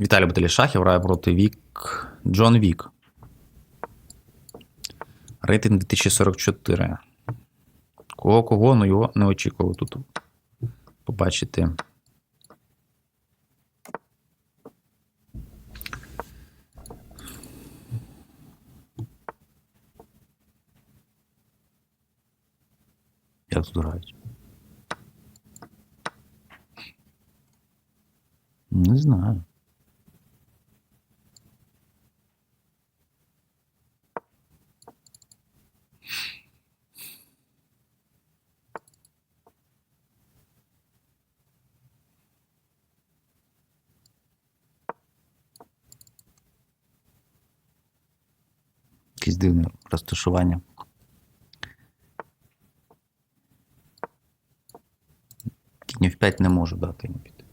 Віталій Баталішахів грає проти Вік. Джон Вік. Рейтинг 2044. Кого кого, ну його не очікував тут побачити. Як тут грають? Не знаю. Якесь дивне розташування. Кінь в 5 не можу дати йому піти.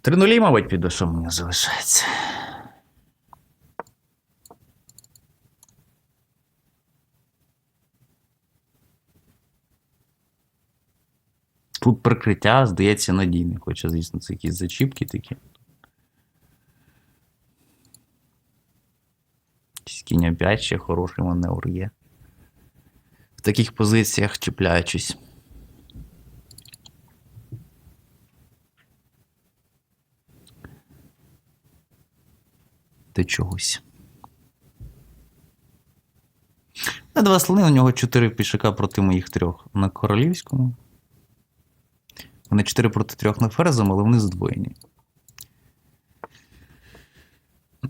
Три нулі, мабуть, піду, що мені залишається. Тут прикриття, здається, надійне, хоча, звісно, це якісь зачіпки такі. Якийсь Кінь опять ще хороший маневр є. В таких позиціях чіпляючись. До чогось. На два слони у нього чотири пішака проти моїх трьох на королівському. Вони 4 проти 3 на ферзом, але вони здвоєні.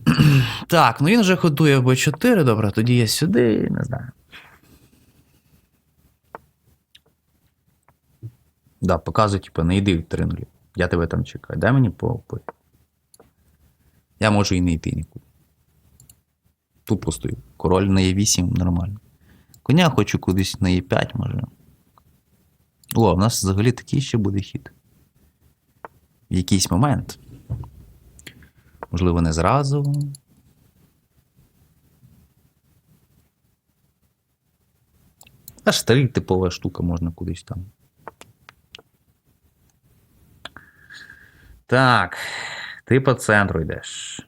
Так, ну він вже ходує в Б4, добре, тоді я сюди, не знаю. Да, показує, типу, не йди в 3 нулі. Я тебе там чекаю. Дай мені по. Я можу і не йти нікуди. Тупо стою. Король на Е8 нормально. Коня хочу кудись на Е5, може. О, у нас взагалі такий ще буде хід. В якийсь момент. Можливо, не зразу. А старий типова штука можна кудись там. Так. Ти по центру йдеш.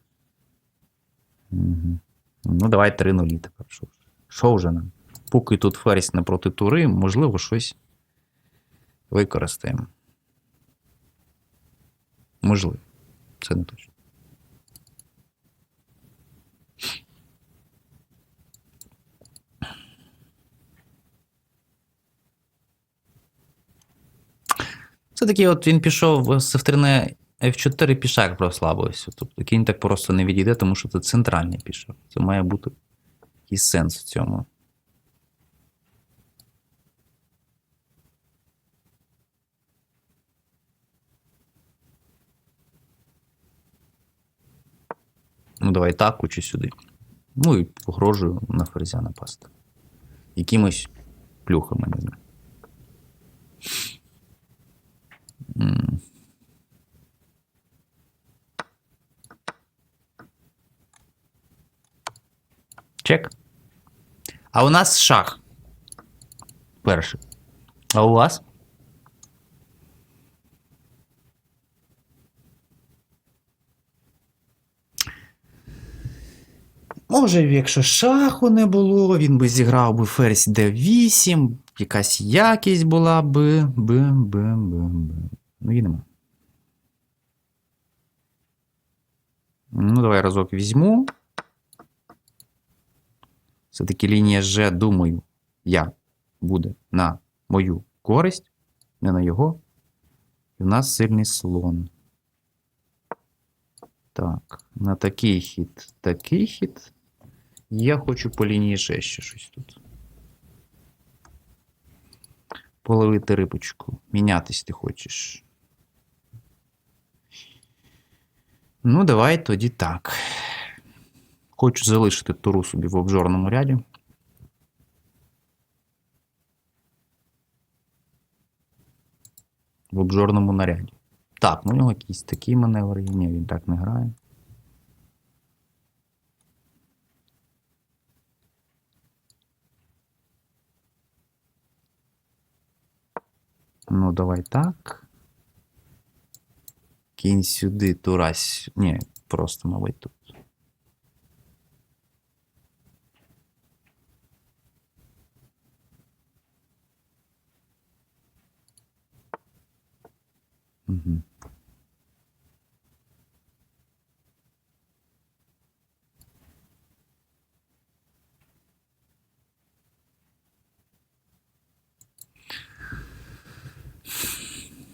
Угу. Ну, давай 3 нулі тепер. Що вже нам? Поки тут ферзь напроти тури, можливо, щось використаємо. Можливо. Це не точно. Все-таки от він пішов з F3 F4 пішак прослабився. Тобто кінь так просто не відійде, тому що це центральний пішак. Це має бути якийсь сенс в цьому. Ну, давай так, чи сюди. Ну і погрожую на ферзя напасти. Якимось плюхами, не знаю. Чек. А у нас шах. Перший. А у вас? Може, якщо шаху не було, він би зіграв би ферзь d8, якась якість була би. би, би, би, би. Ну, її нема. Ну, давай разок візьму. Все-таки лінія Ж, думаю, я буде на мою користь, не на його. І в нас сильний слон. Так, на такий хід, такий хід. Я хочу по лінії Ж ще щось тут. Половити рибочку. Мінятись ти хочеш. Ну, давай тоді так. Хочу залишити туру собі в обжорному ряді. В обжорному наряді. Так, ну у нього якийсь такий маневр є. Ні, він так не грає. Ну, давай так. Кінь сюди, турась. Ні, просто, мабуть, тут. Угу.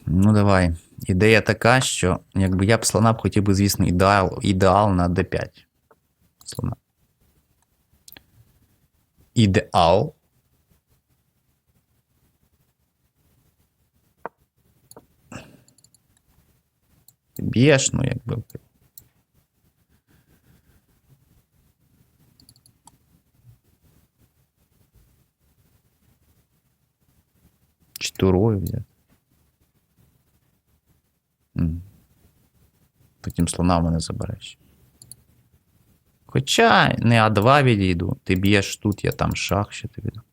Ну, давай. Ідея така, що якби я б слона б хотів би, звісно, ідеал, ідеал на d5. Слона. Ідеал. Ти б'єш, ну якби. Чи взяти? Потім слона в мене забереш. Хоча не А2 відійду. Ти б'єш тут, я там шах ще тобі. дам.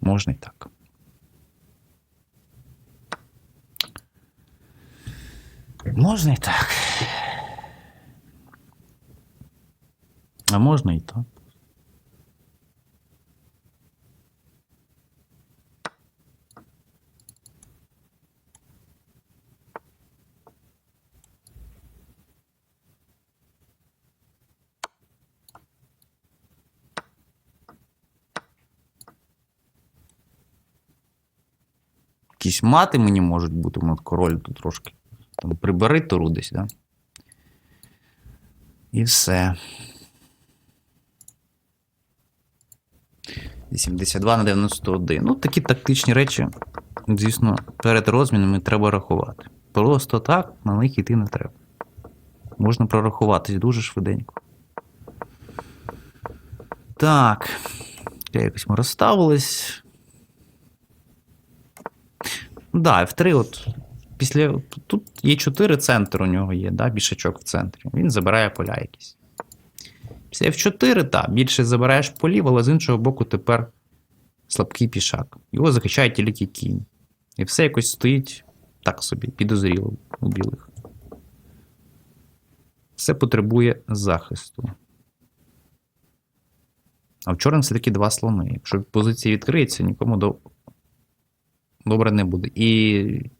Можна і так. Можна і так. А можна і так. Якісь мати мені можуть бути, от король тут трошки. Там прибери туру десь, да? І все. 82 на 91. Ну, такі тактичні речі, звісно, перед розмінами треба рахувати. Просто так на них йти не треба. Можна прорахуватись дуже швиденько. Так. Якось ми розставились. Да, F3, от після. Тут є 4 центр у нього є, да, бішачок в центрі. Він забирає поля якісь. Після F4, так, більше забираєш полів, але з іншого боку, тепер слабкий пішак. Його захищає тільки кінь. І все якось стоїть так собі, підозріло у білих. Все потребує захисту. А в чорних все-таки два слони. Якщо позиція відкриється, нікому до... добре не буде. І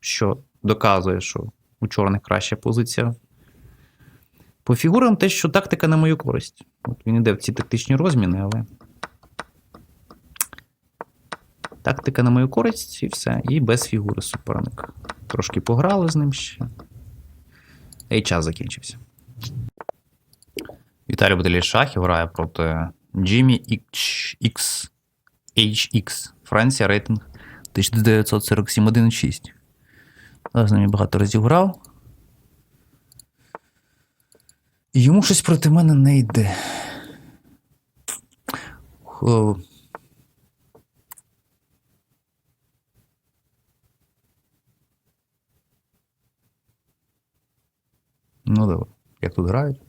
що доказує, що у чорних краща позиція. По фігурам те, що тактика на мою користь. От він іде в ці тактичні розміни, але. Тактика на мою користь і все. І без фігури суперник. Трошки пограли з ним ще. І час закінчився. Віталій Баталій Шахів грає проти Джиммі X HX. Франція рейтинг 1947 1.6. Зараз з ним багато разів грав. І йому щось проти мене не йде. Ну, давай. Як тут грають?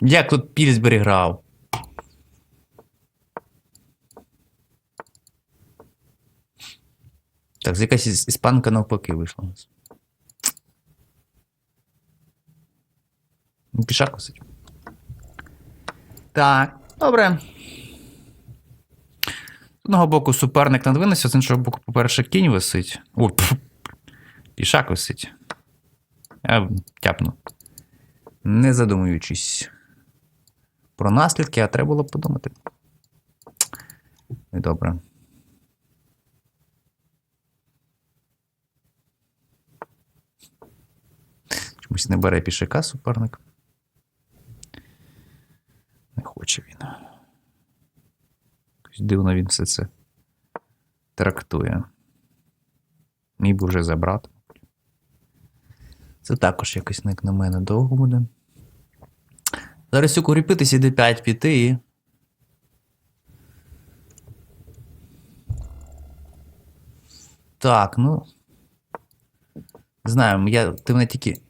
Як тут Пільсбері грав? Так, з якась іспанка навпаки вийшла у нас. Ну, Пішак висить. Так, добре. З одного боку суперник надвинувся, з іншого боку, по-перше, кінь висить. О, пф, пішак висить. Я тяпну. Не задумуючись про наслідки, а треба було подумати. Добре. Чомусь не бере пішака суперник. Не хоче він. Якось дивно він все це трактує. Мій би вже забрати. Це також якось, як на мене, довго буде. Зараз укріпитись іде 5 піти і. Так, ну. Знаю, я, ти мене тільки.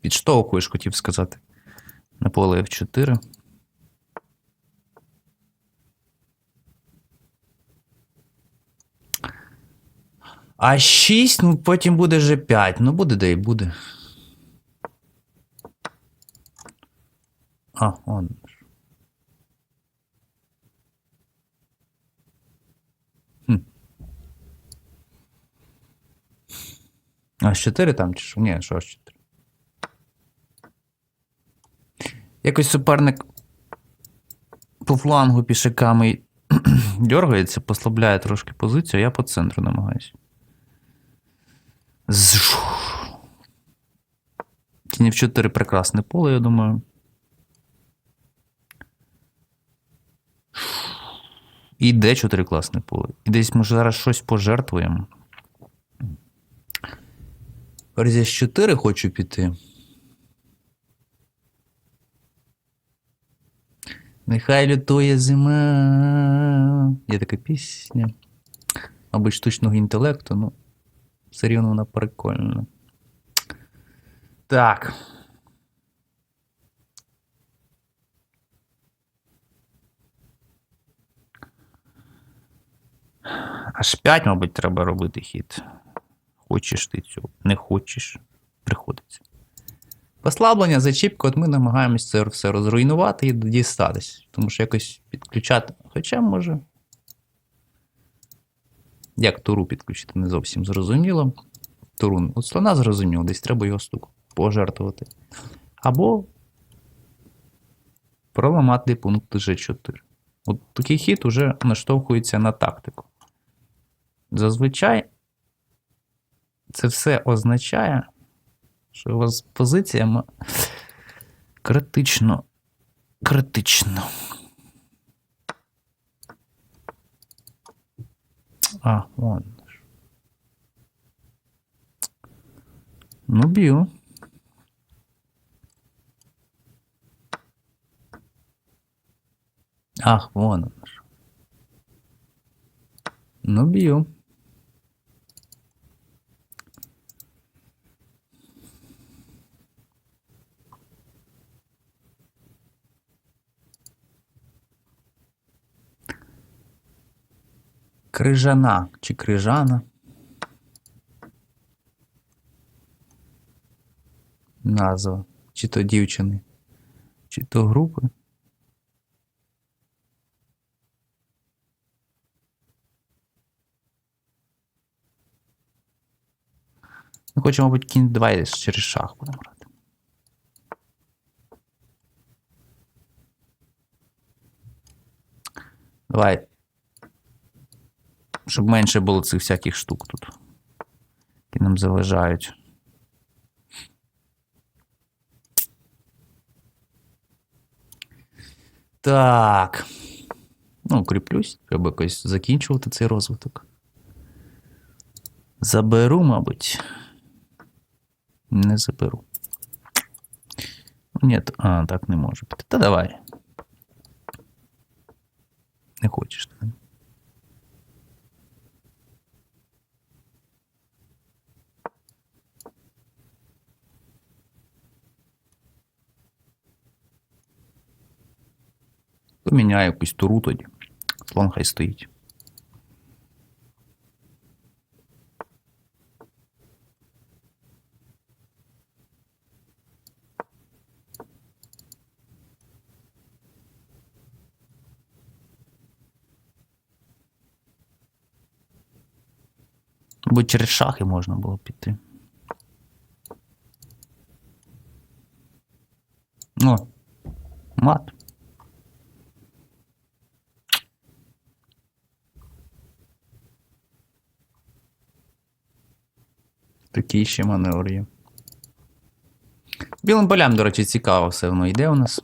Підштовхуєш, хотів сказати. На поле F4. А 6, ну потім буде G5. Ну буде де і буде. А, он. Хм. А 4 там чи що? Ні, що H4. Якось суперник по флангу пішаками дергається, послабляє трошки позицію, а я по центру намагаюся. Зжу. В 4 прекрасне поле, я думаю. І Д4 класне поле. І десь ми зараз щось пожертвуємо. Ферзь 4 хочу піти. Нехай лютує зима. Є така пісня. Мабуть, штучного інтелекту, ну. Все рівно вона прикольна. Так. Аж 5, мабуть, треба робити хід. Хочеш ти цього, не хочеш, приходиться. Послаблення, зачіпка, от ми намагаємось це все розруйнувати і дістатись. Тому що якось підключати. Хоча може. Як туру підключити, не зовсім зрозуміло. Туру, от слона зрозуміло, десь треба його стук пожертвувати. Або проламати пункт G4. От такий хід уже наштовхується на тактику. Зазвичай це все означає, що у вас позиція ма- критично. Критично. А, вон. Ну, б'ю. Ах, вон. Ну, б'ю. Крижана чи крижана. Назва. Чи то дівчини, чи то групи. Ми хочемо, мабуть, кінь 2 через шах будемо грати. Давай. Щоб менше було цих всяких штук тут. Які нам заважають. Так. Ну, укріплюсь. Треба якось закінчувати цей розвиток. Заберу, мабуть. Не заберу. Ні, а, так не може бути. Та давай. Не хочеш Поміняю якусь туру тоді. Слон хай стоїть. Бо через шахи можна було піти. О, мат. Такий ще маневр є. Білим полям, до речі, цікаво все воно йде у нас.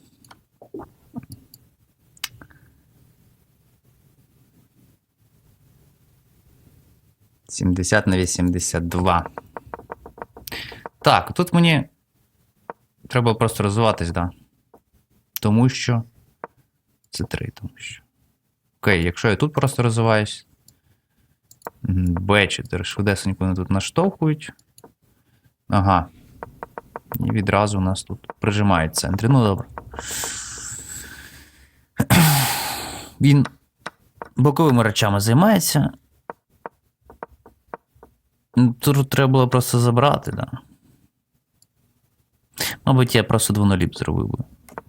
Сімдесят на 82. Так, тут мені треба просто розвиватись, да. Тому що. Це 3, тому що. Окей, якщо я тут просто розвиваюсь. Б4. Швидесенько вони тут наштовхують. Ага. І відразу у нас тут прижимають центри. Ну добре. Він боковими речами займається. Ну, Тут треба було просто забрати, да. Мабуть, я просто двоноліп зробив би.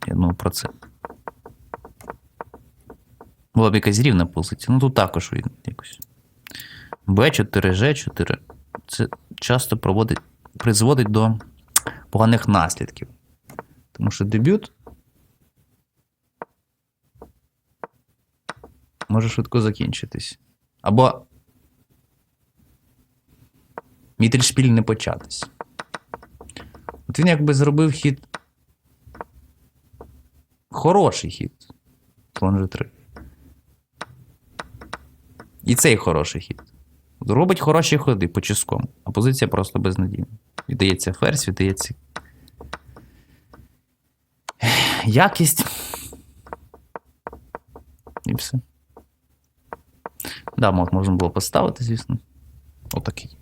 Я думав про це. Була б якась рівна позиція. Ну тут також він якось. Б4, Ж4. Це часто проводить, призводить до поганих наслідків. Тому що дебют може швидко закінчитись. Або Мітельшпіль не початись. От він якби зробив хід. Хороший хід. Слон G3. І цей хороший хід. Робить хороші ходи по чискому, а позиція просто безнадійна. Віддається ферзь, віддається. Якість. І все. Да, можна було поставити, звісно. Отакий.